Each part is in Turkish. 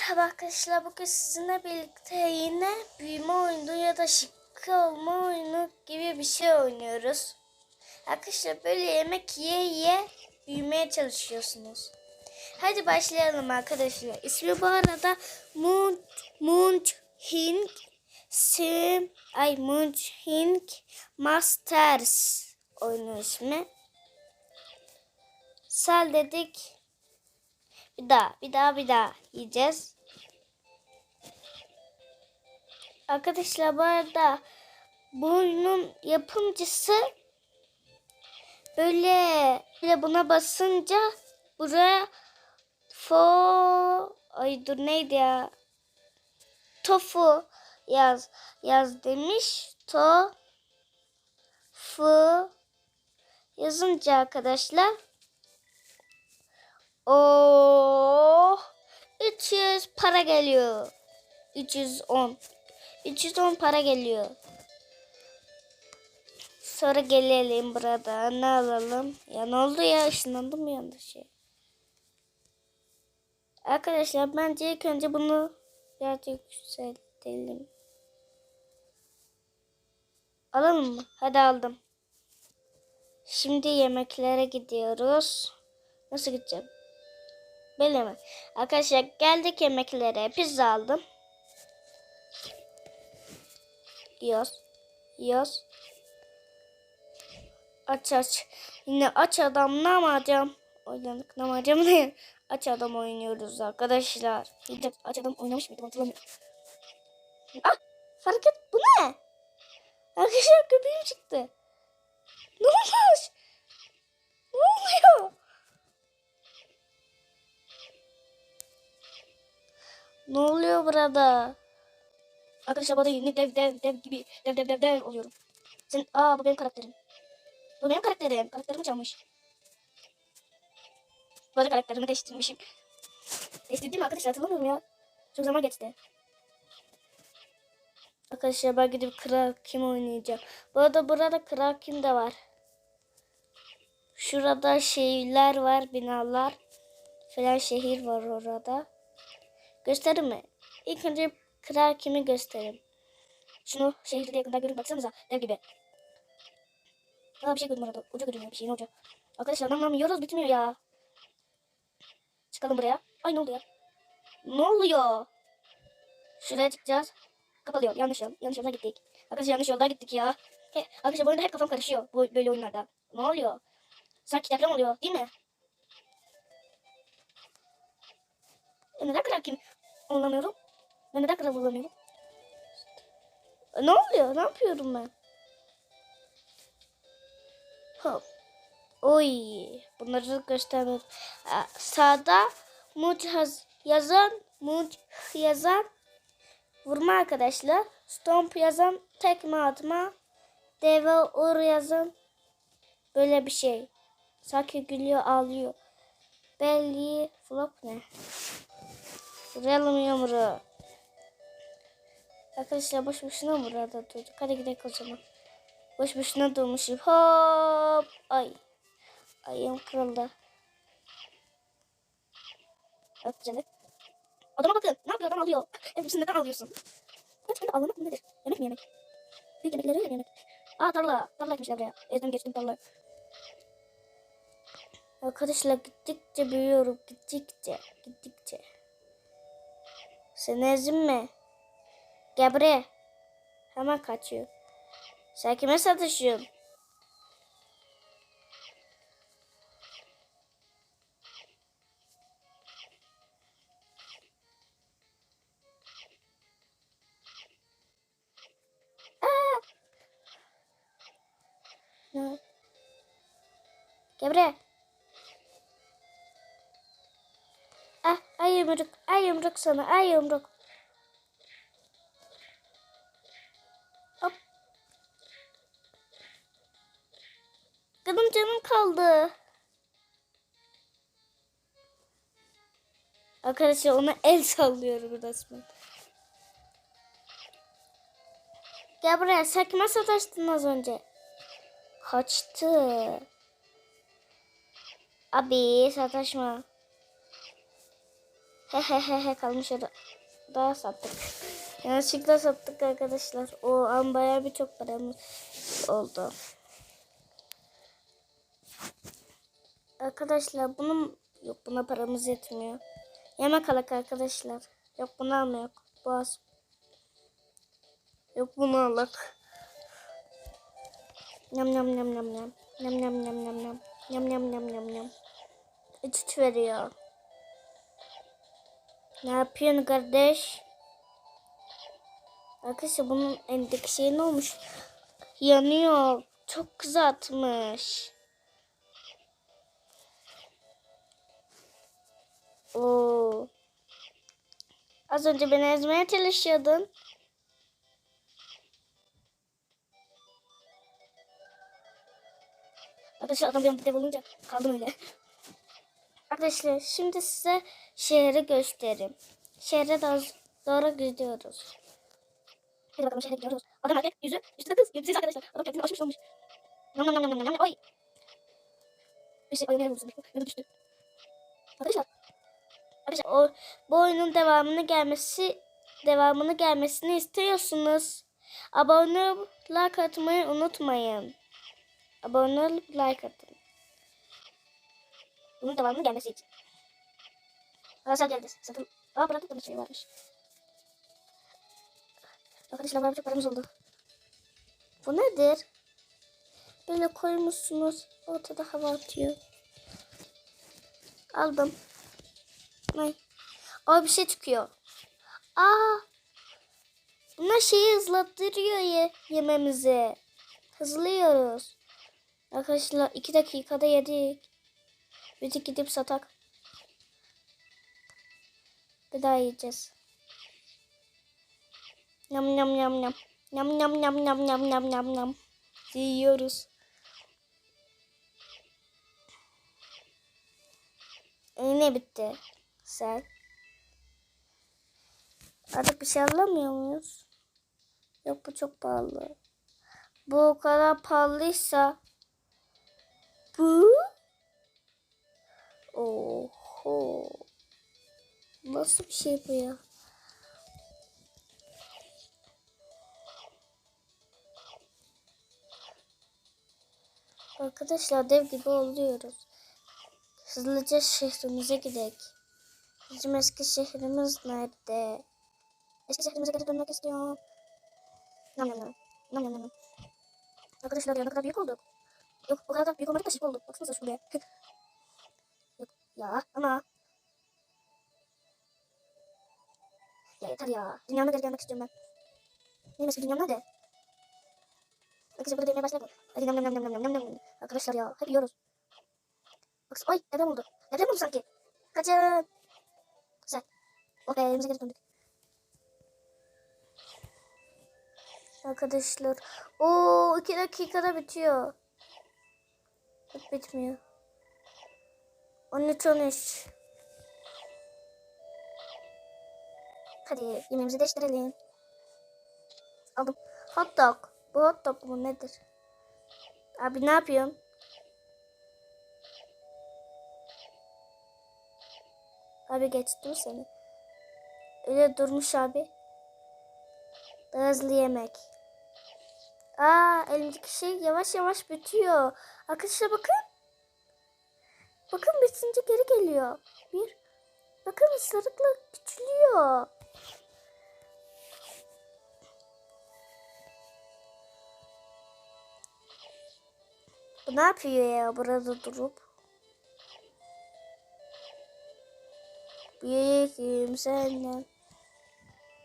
Merhaba arkadaşlar. Bugün sizinle birlikte yine büyüme oyunu ya da şıkkı olma oyunu gibi bir şey oynuyoruz. Arkadaşlar böyle yemek yiye yiye büyümeye çalışıyorsunuz. Hadi başlayalım arkadaşlar. İsmi bu arada Moon Munch Hink Sim ay Munch Hink Masters oyunu ismi. Sel dedik. Bir daha, bir daha, bir daha yiyeceğiz. Arkadaşlar bu arada bu oyunun yapımcısı böyle böyle buna basınca buraya fo ay dur neydi ya tofu yaz yaz demiş to fu yazınca arkadaşlar Oh 300 para geliyor. 310. 310 para geliyor. Sonra gelelim burada. Ne alalım? Ya ne oldu ya? Işınlandım mı yanlış şey? Arkadaşlar bence ilk önce bunu birazcık yükseltelim. Alalım mı? Hadi aldım. Şimdi yemeklere gidiyoruz. Nasıl gideceğim? Böyle mi? Arkadaşlar geldik yemeklere. Pizza aldım. Yiyoruz. Yiyoruz. Aç aç. Yine aç adam ne yapacağım? Oynadık ne yapacağım ne? Aç adam oynuyoruz arkadaşlar. De aç adam oynamış mıydım hatırlamıyorum. Ah fark et bu ne? Arkadaşlar köpeğim çıktı. Ne olmuş? Ne oluyor? Ne oluyor burada? Arkadaşlar burada yeni dev dev dev gibi dev dev dev dev oluyorum. Sen aa bu benim karakterim. Bu benim karakterim. Karakterimi çalmış. Bu arada karakterimi değiştirmişim. Değiştirdim arkadaşlar hatırlamıyorum ya. Çok zaman geçti. Arkadaşlar ben gidip Kral Kim oynayacağım. Bu arada burada Kral Kim de var. Şurada şehirler var, binalar. Falan şehir var orada. Gösterir mi? İlk önce kral kimi göstereyim. Şunu şehirde yakında görün baksanıza dev gibi. Aa bir şey gördüm orada. Ucu görünüyor bir şey ne olacak? Arkadaşlar lan lan bitmiyor ya. Çıkalım buraya. Ay ne oldu ya? Ne oluyor? Şuraya çıkacağız. Kapalıyor. Yanlış yol. Yanlış yolda gittik. Arkadaşlar yanlış yolda gittik ya. He, arkadaşlar bu oyunda hep kafam karışıyor. Bu böyle oyunlarda. Ne oluyor? Sanki deprem oluyor değil mi? E neden kral kim olamıyorum? Ben neden kral olamıyorum? Ne oluyor? Ne yapıyorum ben? Hop. Oy. Bunları göstermek. Aa, Sağda muç yazan muç yazan vurma arkadaşlar. Stomp yazan tekme atma. Deve ur yazan böyle bir şey. Sanki gülüyor ağlıyor. Belly flop ne? Vuralım yumruğu. Arkadaşlar boş boşuna burada durduk? Hadi gidelim o zaman. Boş boşuna durmuşum. Hop. Ay. Ayağım kırıldı. Güzel. Adama bakın. Ne yapıyor? Adam alıyor. Hepsini neden alıyorsun? Gerçekten ağlamak mı nedir? Yemek mi yemek? Büyük yemekleri mi yemek? Aa tarla. Tarla ekmişler buraya. Ezdim geçtim tarla. Arkadaşlar gittikçe büyüyorum. Gittikçe. Gittikçe. Sen ezme. Gel buraya. Hemen kaçıyor. Sen kime satışıyorsun? Gel buraya. Ah, ay yumruk, ay yumruk sana, ay yumruk. Canım kaldı. Arkadaşlar ona el sallıyorum resmen. Gel buraya. Kime sataştın az önce? Kaçtı. Abi sataşma. He he he he kalmış orada. Daha sattık. Yanlışlıkla sattık arkadaşlar. O an bayağı bir çok paramız oldu. Arkadaşlar bunun yok buna paramız yetmiyor. Yemek alak arkadaşlar. Yok bunu alma yok. Boğaz. Yok bunu alak. Yam yam yam yam yam. Yam yam yam yam yam. Yam yam yam yam yam. İç iç veriyor. Ne yapıyorsun kardeş? Arkadaşlar bunun elindeki şey ne olmuş? Yanıyor. Çok kızartmış. Oo. Az önce beni ezmeye çalışıyordun. Arkadaşlar adam bir anda dev olunca kaldım öyle. Arkadaşlar şimdi size şehri göstereyim. Şehre doğru, gidiyoruz. Hadi bakalım şehre gidiyoruz. Adam erkek yüzü üstüne kız. Yüzü arkadaşlar. Adam kendini aşmış olmuş. Nam nam nam nam nam nam. Oy. Bir şey ayağına vursun. Yanı düştü. Arkadaşlar. Arkadaşlar o, bu oyunun devamını gelmesi devamını gelmesini istiyorsunuz. Abone olup like atmayı unutmayın. Abone olup like atın. Bunun devamının gelmesi için. Arkadaşlar geldi. Satın. Aa burada da bir şey varmış. Arkadaşlar bayağı çok paramız oldu. Bu nedir? Böyle koymuşsunuz. Ortada hava atıyor. Aldım. Ay. Aa bir şey çıkıyor. Aa. Bunlar şeyi hızlattırıyor ye yememizi. Hızlıyoruz. Arkadaşlar iki dakikada yedik. Bir gidip satak. Bir daha yiyeceğiz. Yam yam yam yam. Yam yam yam yam yam yam yam yam. Yiyoruz. Yine bitti. Güzel. Artık bir şey alamıyor muyuz? Yok bu çok pahalı. Bu o kadar pahalıysa bu Oho. Nasıl bir şey bu ya? Arkadaşlar dev gibi oluyoruz. Hızlıca şehrimize gidelim. Bizim eski şehrimiz nerede? Eski şehrimize geri dönmek istiyorum. Nam nam nam. Nam nam nam. Arkadaşlar ya ne kadar büyük olduk. Yok o kadar büyük olmadık da şık olduk. Baksanıza şuraya. Yok ya ama. Ya yeter ya. Dünyama geri gelmek istiyorum ben. Benim eski dünyam nerede? Arkadaşlar burada demeye başladı. Hadi nam nam nam nam nam nam nam. Arkadaşlar ya hep yiyoruz. Bak ay deprem oldu. Deprem oldu sanki. Kaçın. Güzel. Okey evimize geri döndük. Arkadaşlar. Oo iki dakikada bitiyor. Bak bitmiyor. 13 13. Hadi yemeğimizi değiştirelim. Aldım. Hot dog. Bu hot dog mu nedir? Abi ne yapıyorsun? Abi geçtim seni. Öyle durmuş abi. Daha hızlı yemek. Aa elimdeki şey yavaş yavaş bitiyor. Arkadaşlar bakın. Bakın bitince geri geliyor. Bir. Bakın ısırıkla küçülüyor. Ne yapıyor ya burada durup? Büyüküm senden.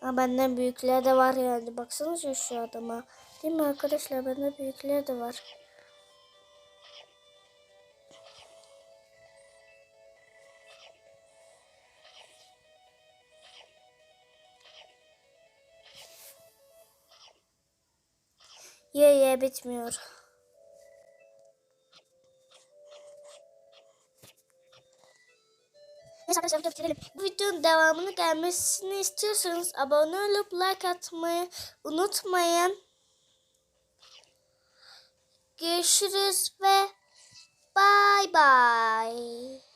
Ha benden büyükler de var yani. Baksanıza şu adama. Değil mi arkadaşlar? Benden büyükler de var. Ye ye bitmiyor. Neyse arkadaşlar video bitirelim. Bu videonun devamını gelmesini istiyorsanız abone olup like atmayı unutmayın. Görüşürüz ve bay bay.